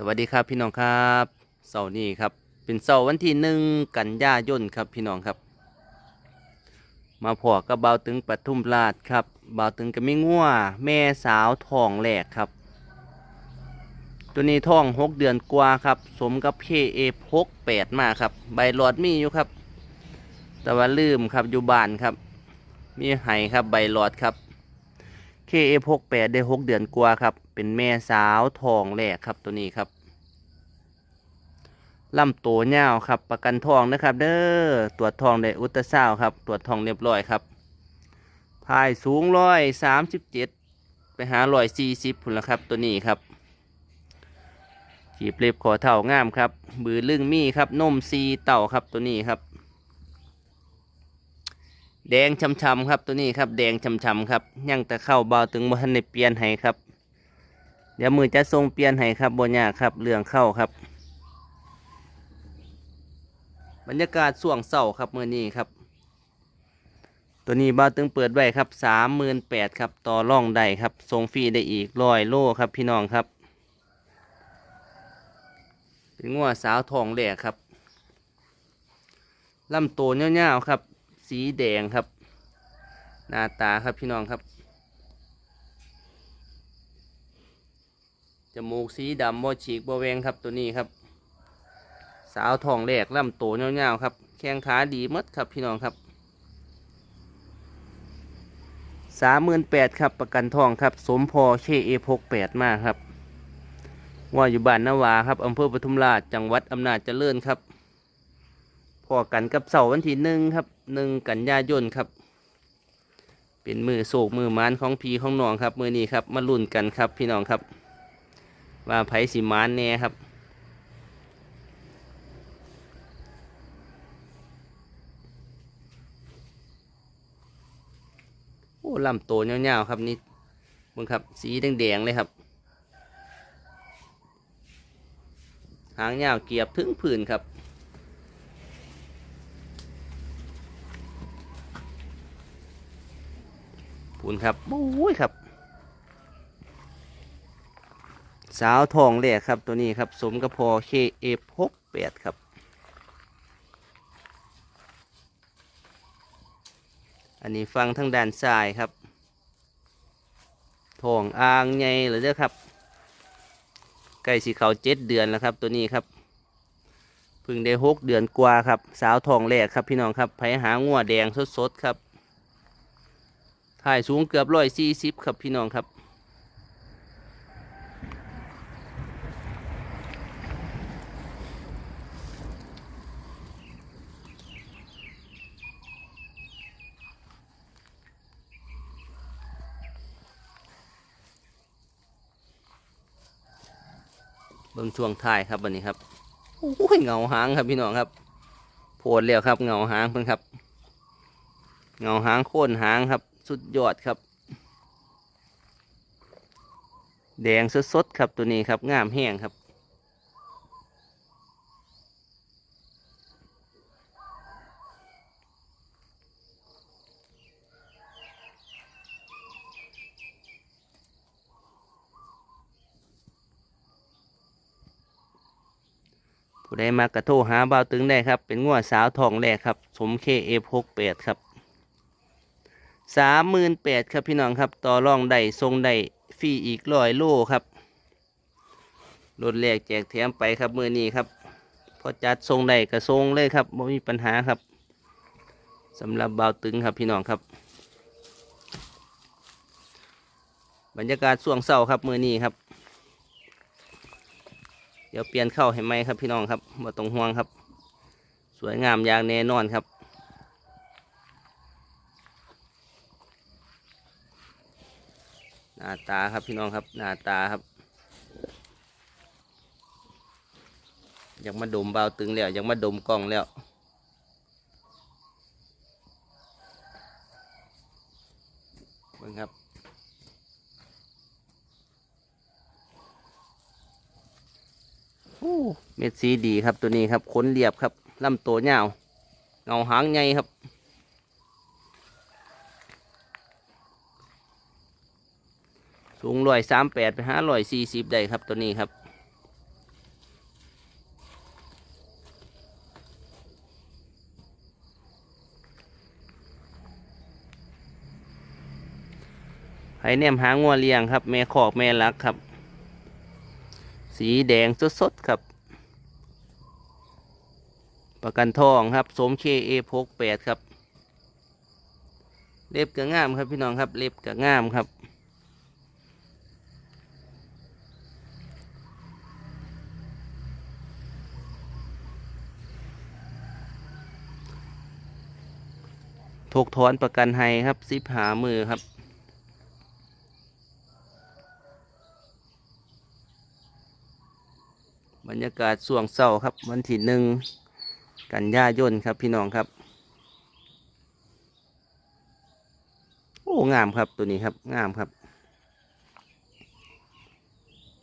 สวัสดีครับพี่น้องครับเสาร์นี้ครับเป็นเสาร์วันที่หนึ่งกันยายนครับพี่น้องครับ มาพอกับเบาตึงปทุมราชครับเบาตึงก็ไม่งัวแม่สาวทองแหลกครับ ตัวนี้ท้องหกเดือนกว่าครับ สมกับเคเอพกแปดมาครับ ใบหลอดมีอยู่ครับ แต่ว่าลืมครับอยู่บ้านครับ มีไห้ครับใบหลอดครับ KF 6 8 ได้ 6 เดือนกว่าครับ เป็นแม่สาวทองแรกครับตัวนี้ครับลำตัวยาครับ ประกันทองนะครับ เด้อตรวจทองได้อุตราซาวด์ครับ ตรวจทองเรียบร้อยครับพายสูงร้อยสามสิบเจ็ดไปหาร้อยสี่สิบพุ่นละครับตัวนี้ครับขีบเล็บขอเท่างามครับ บือลึงมีครับนมซีเต่าครับตัวนี้ครับ แดงช้ำๆครับตัวนี้ครับ แดงช้ำๆครับยังแต่เข้าเบาถึงบ่ทันได้เปลี่ยนให้ครับ เดี๋ยวมือจะทรงเปลี่ยนให้ครับบนยากครับเรื่องเข้าครับ บรรยากาศส่วงเศร้าครับมือนี้ครับ ตัวนี้เบาตึงเปิดไว้ครับสามหมื่นแปดครับต่อร่องได้ครับทรงฟรีได้อีกร้อยโลครับพี่น้องครับเป็นงัวสาวทองแหลกครับลำโตเงี้ยวๆครับ สีแดงครับ หน้าตาครับพี่น้องครับ จมูกสีดำบ่ฉีกบ่แวงครับตัวนี้ครับ สาวทองแหลกลำโตเงาๆครับ แข้งขาดีมดครับพี่น้องครับสามหมื่นแปดครับประกันทองครับ สมพอเคเอพกแปดมากครับ ว่าอยู่บ้านนาวาครับอำเภอปทุมราชจังหวัดอำนาจเจริญครับ พอกันกับเสาร์วันที่หนึ่งครับหนึ่งกันยายนครับ เป็นมือโศกมือมานของพีของน้องครับ มือนี้ครับมาลุ้นกันครับพี่น้องครับ ว่าไผสิมานแน่ครับโอ้ลำโตเงาวๆครับนี่มึงครับ สีแดงๆเลยครับหางยาวเกียบถึงผืนครับ ปูนครับโอ้ยครับ สาวทองแหลกครับตัวนี้ครับ สมกับพอเคเอฟหกแปดครับอันนี้ฟังทางด้านซ้ายครับทองอ่างใหญ่หรือเด้อครับใกล้สีเขาเจ็ดเดือนแล้วครับ ตัวนี้ครับพิ่งได้หกเดือนกว่าครับ สาวทองแหลกครับพี่น้องครับไผหางัวแดงสดๆครับ ถ่ายสูงเกือบร้อยสี่สิบครับพี่น้องครับ เบิ่งช่วงท้ายครับวันนี้ครับโอ้ยเงาหางครับพี่น้องครับโผล่แล้วครับเงาหางเพิ่นครับ เงาหางโค่นหางครับ สุดยอดครับ แดงสดๆครับตัวนี้ครับงามแห้งครับ ผู้ใดมากระโทรหาบ่าวตึงได้ครับ เป็นงัวสาวทองแรกครับ สมเคเอฟหกแปดครับ สามหมื่นแปดครับพี่น้องครับต่อรองได้ทรงได้ฟรีอีกร้อยโลครับรถแรกแจกแถมไปครับมือนี้ครับพอจัดทรงได้กระทรงเลยครับไม่มีปัญหาครับสำหรับเบาตึงครับพี่น้องครับ บรรยากาศช่วงเศร้าครับมือนี้ครับ เดี๋ยวเปลี่ยนเข้าให้ไหมครับพี่น้องครับมาตรงห่วงครับ สวยงามอย่างแน่นอนครับ หน้าตาครับพี่น้องครับหน้าตาครับยากมาดมเบาตึงแล้วยากมาดมกล้องแล้วเบิ่งครับเม็ดสีดีครับตัวนี้ครับขนเรียบครับลำตัวยาวเงาหางใหญ่ครับ สูงร้อยสามแปดไปห้าร้อยสี่สิบได้ครับตัวนี้ครับ ไห้แนมหางัวเลี้ยงครับ แม่ขอกแม่ลักครับ สีแดงสดๆครับ ประกันทองครับ สมเคเอพกแปดครับ เล็บกระง่ามครับพี่น้องครับ เล็บกระง่ามครับ ถูกถอนประกันให้ครับซิบหามือครับบรรยากาศส่วงเศร้าครับ วันที่หนึ่งกันยายนครับพี่น้องครับ โอ้งามครับตัวนี้ครับงามครับ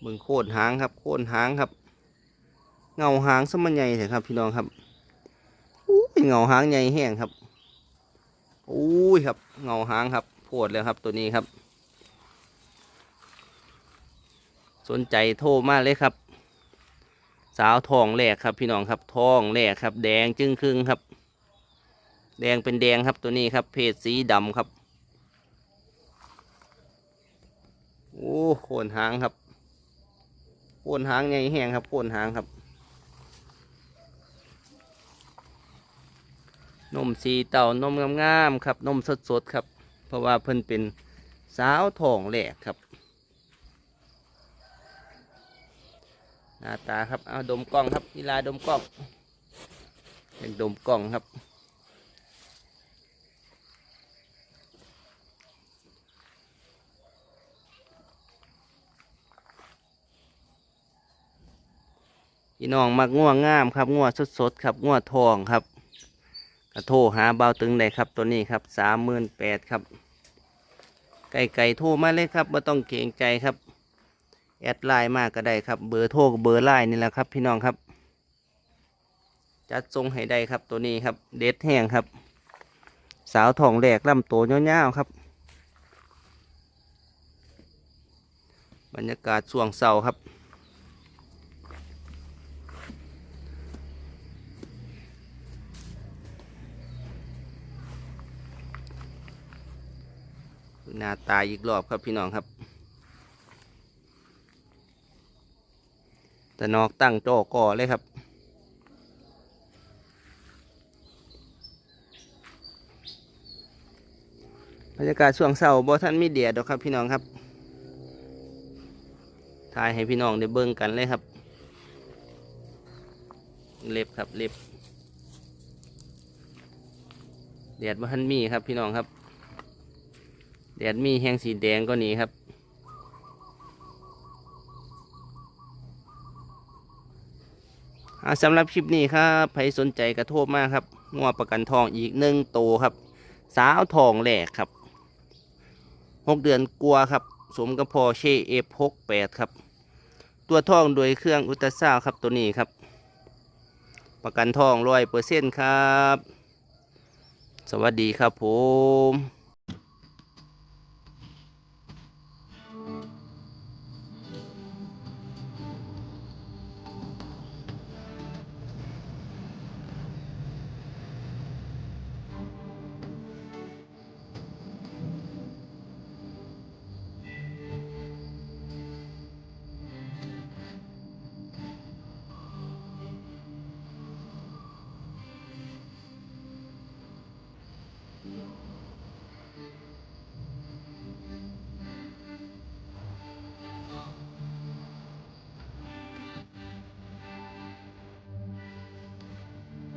เบิ่งโคตรหางครับ โคตรหางครับ เงาหางสมันใหญ่เลยครับ พี่น้องครับอู้ยเงาหางใหญ่แห้งครับ อู้ยครับเงาหางครับโพดแล้วครับตัวนี้ครับ สนใจโทรมาเลยครับ สาวทองแหลกครับ พี่น้องครับทองแหลกครับ แดงจึ้งครึ่งครับ แดงเป็นแดงครับตัวนี้ครับเพศสีดำครับโอ้โคนหางครับโคนหางใหญ่แห้งครับโคนหางครับ นมสีเต่านมงามๆครับนมสดๆครับ เพราะว่าเพิ่นเป็นสาวทองแหลกครับหน้าตาครับเอาดมกล้องครับนีลาดมกล้องเป็นดมกล้องครับพี่น้องมักง่วงงามครับง่วสดๆครับง่วทองครับ กระโทรหาเบาตึงได้ครับตัวนี้ครับสามหมื่นแปดครับ ไก่ไก่โทรมาเลยครับไม่ต้องเกรงใจครับ แอดไลน์มากก็ได้ครับ เบอร์โทรกับเบอร์ไลน์นี่แหละครับ พี่น้องครับ จัดทรงให้ได้ครับตัวนี้ครับ เด็ดแห้งครับ สาวทองแหลกลำโตเงี้ยวๆครับ บรรยากาศช่วงเสาร์ครับ หน้าตาอีกรอบครับพี่น้องครับแต่นอกตั้งโจก่อเลยครับ บรรยากาศช่วงเสาร์บอท่านมีเดียดอกครับพี่น้องครับถ่ายให้พี่น้องได้เบิ่งกันเลยครับ เล็บครับเล็บแดดบ่ทันมีครับพี่น้องครับ แดดมีแห้งสีแดงก็นี้ครับอ่าสำหรับคลิปนี้ครับใครสนใจกระโทษมากครับงวประกันทองอีกหนึ่งตัวครับ สาวทองแหลกครับหกเดือนกลัวครับ สมกับพอเชเอฟหกแปดครับ ตัวทองโดยเครื่องอุตราซาวด์ครับตัวนี้ครับ ประกันทองร้อยเปอร์เซ็นต์ครับ สวัสดีครับผม